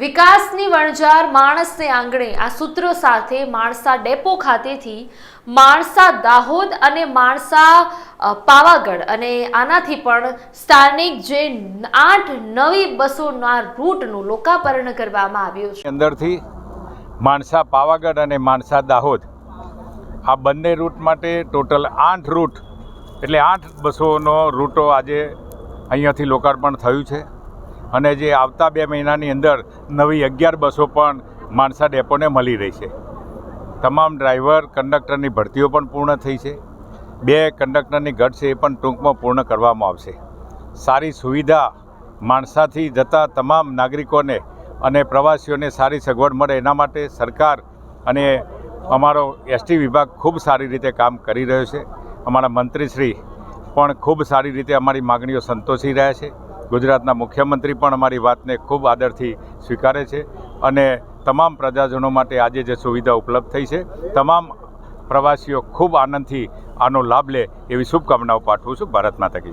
વિકાસની વણઝાર માણસને આંગણે આ સૂત્રો સાથે માણસા ડેપો ખાતેથી માણસા દાહોદ અને માણસા પાવાગઢ અને આનાથી પણ સ્થાનિક જે આઠ નવી બસોના રૂટનું લોકાપર્ણ કરવામાં આવ્યું છે. અંદરથી માણસા પાવાગઢ અને માણસા દાહોદ આ બંને રૂટ માટે ટોટલ આઠ રૂટ, એટલે આઠ બસોનો રૂટો આજે અહીંયાથી લોકાર્પણ થયું છે. અને જે આવતા બે મહિનાની અંદર નવી અગિયાર બસો પણ માણસા ડેપોને મળી રહી છે. તમામ ડ્રાઈવર, કંડક્ટરની ભરતીઓ પણ પૂર્ણ થઈ છે. બે કંડક્ટરની ઘટ છે એ પણ ટૂંકમાં પૂર્ણ કરવામાં આવશે. સારી સુવિધા માણસાથી જતા તમામ નાગરિકોને અને પ્રવાસીઓને સારી સગવડ મળે એના માટે સરકાર અને અમારો એસટી વિભાગ ખૂબ સારી રીતે કામ કરી રહ્યો છે. અમારા મંત્રીશ્રી પણ ખૂબ સારી રીતે અમારી માગણીઓ સંતોષી રહ્યા છે. ગુજરાતના મુખ્યમંત્રી પણ અમારી વાતને ખૂબ આદરથી સ્વીકારે છે અને તમામ પ્રજાજનો માટે આજે જે સુવિધા ઉપલબ્ધ થઈ છે, તમામ પ્રવાસીઓ ખૂબ આનંદથી આનો લાભ લે એવી શુભકામનાઓ પાઠવું છું. ભારત માતા